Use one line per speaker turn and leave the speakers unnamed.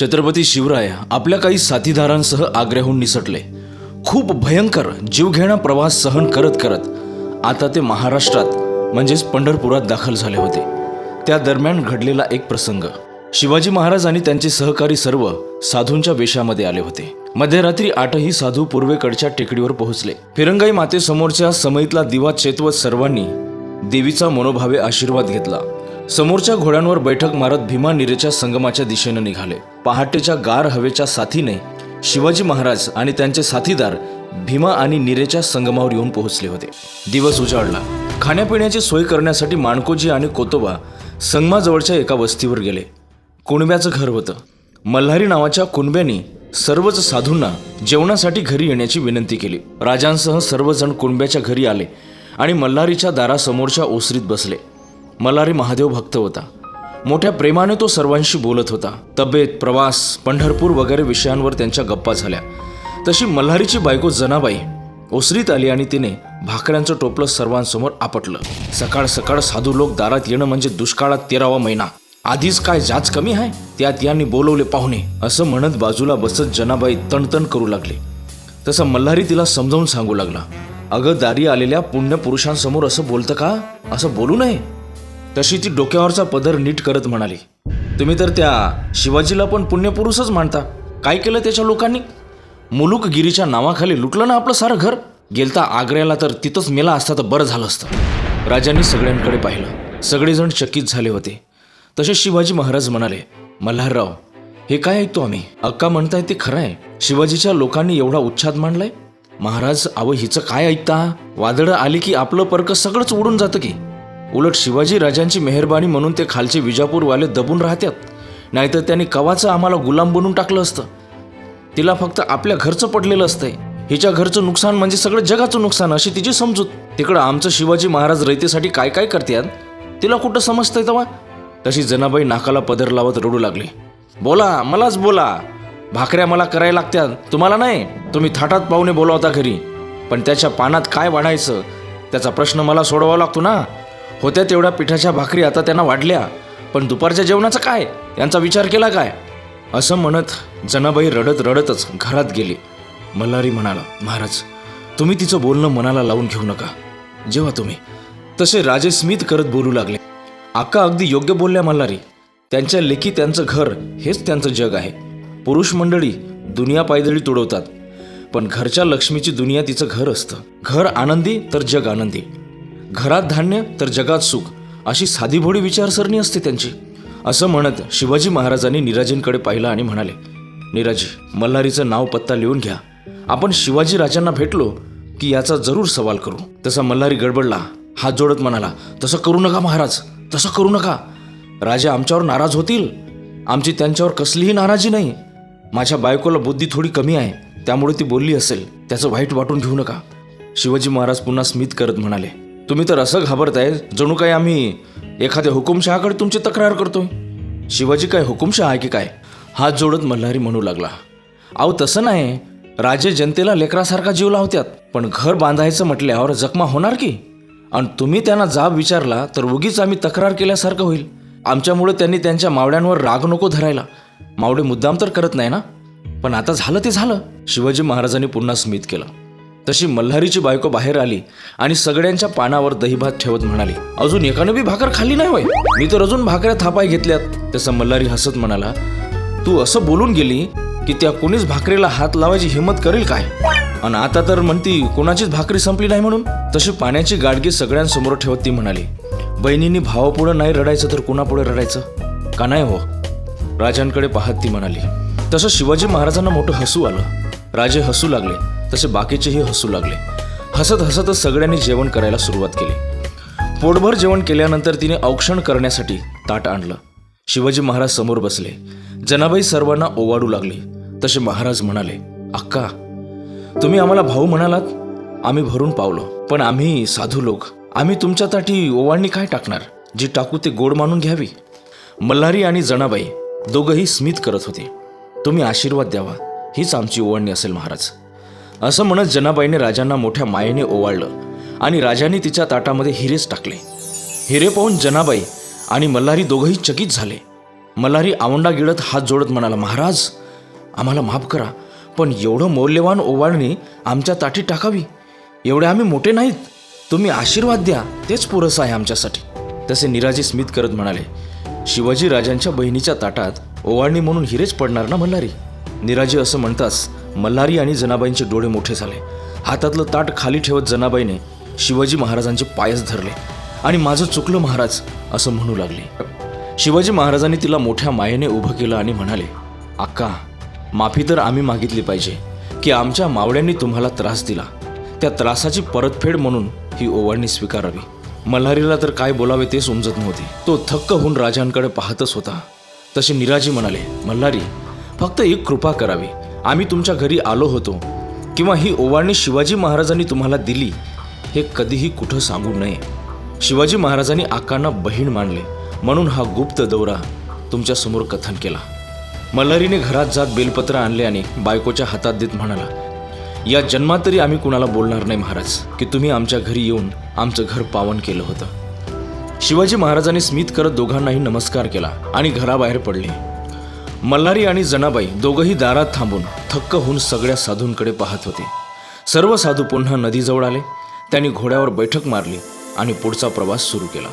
छत्रपती शिवराय आपल्या काही साथीदारांसह आग्र्याहून निसटले. खूप भयंकर जीवघेणा प्रवास सहन करत करत आता ते महाराष्ट्रात म्हणजेच पंढरपुरात दाखल झाले होते. त्या दरम्यान घडलेला एक प्रसंग. शिवाजी महाराज आणि त्यांचे सहकारी सर्व साधूंच्या वेशामध्ये आले होते. मध्यरात्री आठही साधू पूर्वेकडच्या टेकडीवर पोहोचले. फिरंगाई मातेसमोरच्या समईतला दिवा चेतवत सर्वांनी देवीचा मनोभावे आशीर्वाद घेतला. समोरच्या घोड्यांवर बैठक मारत भीमा निरेच्या संगमाच्या दिशेनं निघाले. पहाटेच्या गार हवेच्या साथीने शिवाजी महाराज आणि त्यांचे साथीदार भीमा आणि निरेच्या संगमावर येऊन पोहोचले होते. दिवस उजाडला. खाण्यापिण्याची सोय करण्यासाठी माणकोजी आणि कोतोबा संगमाजवळच्या एका वस्तीवर गेले. कुणब्याचं घर होतं. मल्हारी नावाच्या कुणब्यानी सर्वच साधूंना जेवणासाठी घरी येण्याची विनंती केली. राजांसह सर्वजण कुणब्याच्या घरी आले आणि मल्हारीच्या दारासमोरच्या ओसरीत बसले. मल्हारी महादेव भक्त होता. मोठ्या प्रेमाने तो सर्वांशी बोलत होता. तब्येत प्रवास पंढरपूर वगैरे विषयांवर त्यांच्या गप्पा झाल्या. तशी मल्हारीची बायको जनाबाई ओसरीत आली आणि तिने भाकऱ्यांचं टोपलं सर्वांसमोर आपटलं. सकाळ सकाळ साधू लोक दारात येणं म्हणजे दुष्काळात तेरावा महिना. आधीच काय जाच कमी आहे त्यात यांनी बोलवले पाहुणे असं म्हणत बाजूला बसत जनाबाई तणतण करू लागले. तसं मल्हारी तिला समजावून सांगू लागला. अगं दारी आलेल्या पुण्यपुरुषांसमोर असं बोलतं का? असं बोलू नये. तशी ती डोक्यावरचा पदर नीट करत म्हणाली. तुम्ही तर त्या शिवाजीला पण पुण्यपुरुषच मानता. काय केलं त्याच्या लोकांनी? मुलुकगिरीच्या नावाखाली लुटलं ना आपलं सारं घर? गेलता आग्र्याला तर तिथंच मेला असता तर बरं झालं असतं. राजांनी सगळ्यांकडे पाहिलं. सगळेजण चकित झाले होते. तसे शिवाजी महाराज म्हणाले मल्हारराव हे काय ऐकतो आम्ही? अक्का म्हणताय ते खरं आहे. शिवाजीच्या लोकांनी एवढा उच्छाद मांडलाय? महाराज अव हिचं काय ऐकता? वादळं आली की आपलं परक सगळंच उडून जातं की? उलट शिवाजी राजांची मेहरबानी म्हणून ते खालचे विजापूरवाले दबून राहतात. नाहीतर त्यांनी कवाचं आम्हाला गुलाम बनून टाकलं असतं. तिला फक्त आपल्या घरचं पडलेलं असतंय. हिच्या घरचं नुकसान म्हणजे सगळं जगाचं नुकसान अशी तिची समजूत. तिकडं आमचं शिवाजी महाराज रयतेसाठी काय काय करतात तिला कुठं समजतंय तेव्हा? तशी जनाबाई नाकाला पदर लावत रडू लागली. बोला मलाच बोला. भाकऱ्या मला करायला लागत्यात. तुम्हाला नाही. तुम्ही थाटात पाहुणे बोलावता घरी. पण त्याच्या पानात काय वाढायचं? त्याचा प्रश्न मला सोडवावा लागतो ना? होत्या तेवढ्या पिठाच्या भाकरी आता त्यांना वाढल्या. पण दुपारच्या जेवणाचं काय? यांचा विचार केला काय? असं म्हणत जनाबाई रडत रडतच घरात गेली. मल्हारी म्हणाला महाराज तुम्ही तिचं बोलणं मनाला लावून घेऊ नका. जेव्हा तुम्ही. तसे राजे स्मित करत बोलू लागले. आका अगदी योग्य बोलल्या मल्हारी. त्यांच्या लेखी त्यांचं घर हेच त्यांचं जग आहे. पुरुष मंडळी दुनिया पायदळी तुडवतात. पण घरच्या लक्ष्मीची दुनिया तिचं घर असतं. घर आनंदी तर जग आनंदी. घरात धान्य तर जगात सुख अशी साधीभोडी विचारसरणी असते त्यांची. असं म्हणत शिवाजी महाराजांनी निराजींकडे पाहिलं आणि म्हणाले निराजी मल्हारीचं नाव पत्ता लिहून घ्या. आपण शिवाजी राजांना भेटलो की याचा जरूर सवाल करू. तसा मल्हारी गडबडला हात जोडत म्हणाला तसं करू नका महाराज तसं करू नका. राजा आमच्यावर नाराज होतील. आमची त्यांच्यावर कसलीही नाराजी नाही. माझ्या बायकोला बुद्धी थोडी कमी आहे त्यामुळे ती बोलली असेल त्याचं वाईट वाटून घेऊ नका शिवाजी महाराज पुन्हा स्मित करत म्हणाले तुम्ही तर असं घाबरताय जणू काय आम्ही एखाद्या हुकुमशहाकडे तुमची तक्रार करतोय. शिवाजी काय हुकुमशहा आहे की काय? हात जोडत मल्हारी म्हणू लागला. अहो तसं नाही. राजे जनतेला लेकरासारखा जीव लावत्यात. पण घर बांधायचं म्हटल्यावर जखमा होणार की? आणि तुम्ही त्यांना जाब विचारला तर उगीच आम्ही तक्रार केल्यासारखं होईल. आमच्यामुळे त्यांनी त्यांच्या मावड्यांवर राग नको धरायला. मावडे मुद्दाम तर करत नाही ना? पण आता झालं ते झालं. शिवाजी महाराजांनी पुन्हा स्मित केलं. तशी मल्हारीची बायको बाहेर आली आणि सगळ्यांच्या पानावर दहीभात ठेवत म्हणाली अजून एकानं बी भाकर खाल्ली नाही वय मी तर अजून भाकऱ्या थापाय घेतल्यात. तसं मल्हारी हसत म्हणाला तू असं बोलून गेली की त्या कोणीच भाकरीला हात लावायची हिंमत करेल काय? आणि आता तर म्हणती कोणाचीच भाकरी संपली नाही म्हणून? तशी पाण्याची गाडगी सगळ्यांसमोर ठेवत ती म्हणाली बहिणींनी भावापुढं नाही रडायचं तर कुणापुढे रडायचं? का नाही हो? राजांकडे पाहत ती म्हणाली. तसं शिवाजी महाराजांना मोठं हसू आलं. राजे हसू लागले. तसे बाकीचेही हसू लागले. हसत हसतच सगळ्यांनी जेवण करायला सुरुवात केली. पोटभर जेवण केल्यानंतर तिने औक्षण करण्यासाठी ताट आणलं. शिवाजी महाराज समोर बसले. जनाबाई सर्वांना ओवाडू लागले. तसे महाराज म्हणाले अक्का तुम्ही आम्हाला भाऊ म्हणालात? आम्ही भरून पावलो. पण आम्ही साधू लोक. आम्ही तुमच्या ताटी ओवाळणी काय टाकणार? जी टाकू ते गोड मानून घ्यावी. मल्हारी आणि जनाबाई दोघंही स्मित करत होते. तुम्ही आशीर्वाद द्यावा. हीच आमची ओवाळणी असेल महाराज. असं म्हणत जनाबाईने राजांना मोठ्या मायेने ओवाळलं आणि राजाने तिच्या ताटामध्ये हिरेच टाकले. हिरे पाहून जनाबाई आणि मल्हारी दोघंही चकित झाले. मल्हारी आवंडा गिळत हात जोडत म्हणाला महाराज आम्हाला माफ करा पण एवढं मौल्यवान ओवाळणी आमच्या ताटीत टाकावी. एवढे आम्ही मोठे नाहीत. तुम्ही आशीर्वाद द्या तेच पुरस आहे आमच्यासाठी. तसे निराजी स्मित करत म्हणाले शिवाजी राजांच्या बहिणीच्या ताटात ओवाळणी म्हणून हिरेच पडणार ना मल्हारी? निराजी असं म्हणताच मल्हारी आणि जनाबाईंचे डोळे मोठे झाले. हातातलं ताट खाली ठेवत जनाबाईने शिवाजी महाराजांचे पायच धरले आणि माझं चुकलं महाराज असं म्हणू लागले. शिवाजी महाराजांनी तिला मोठ्या मायेने उभं केलं आणि म्हणाले अक्का माफी तर आम्ही मागितली पाहिजे की आमच्या मावड्यांनी तुम्हाला त्रास दिला. त्या त्रासाची परतफेड म्हणून ही ओवाळणी स्वीकारावी. मल्हारीला तर काय बोलावे ते समजत नव्हते. तो थक्क होऊन राजांकडे पाहतच होता. तसे निराजी म्हणाले मल्हारी फक्त एक कृपा करावी. आम्ही तुमच्या घरी आलो होतो. किंवा ही ओवाळणी शिवाजी महाराजांनी तुम्हाला दिली हे कधीही कुठं सांगू नये. शिवाजी महाराजांनी आकांना बहीण मानले म्हणून हा गुप्त दौरा तुमच्यासमोर कथन केला. मल्हारीने घरात जात बेलपत्र आणले आणि बायकोच्या हातात देत म्हणाला या जन्मात तरी आम्ही कुणाला बोलणार नाही महाराज की तुम्ही आमच्या घरी येऊन आमचं घर पावन केलं होतं. शिवाजी महाराजांनी स्मित करत दोघांनाही नमस्कार केला आणि घराबाहेर पडले. मल्हारी आणि जनाबाई दोघंही दारात थांबून थक्क होऊन सगळ्या साधूंकडे पाहत होते. सर्व साधू पुन्हा नदीजवळ आले. त्यांनी घोड्यावर बैठक मारली आणि पुढचा प्रवास सुरू केला.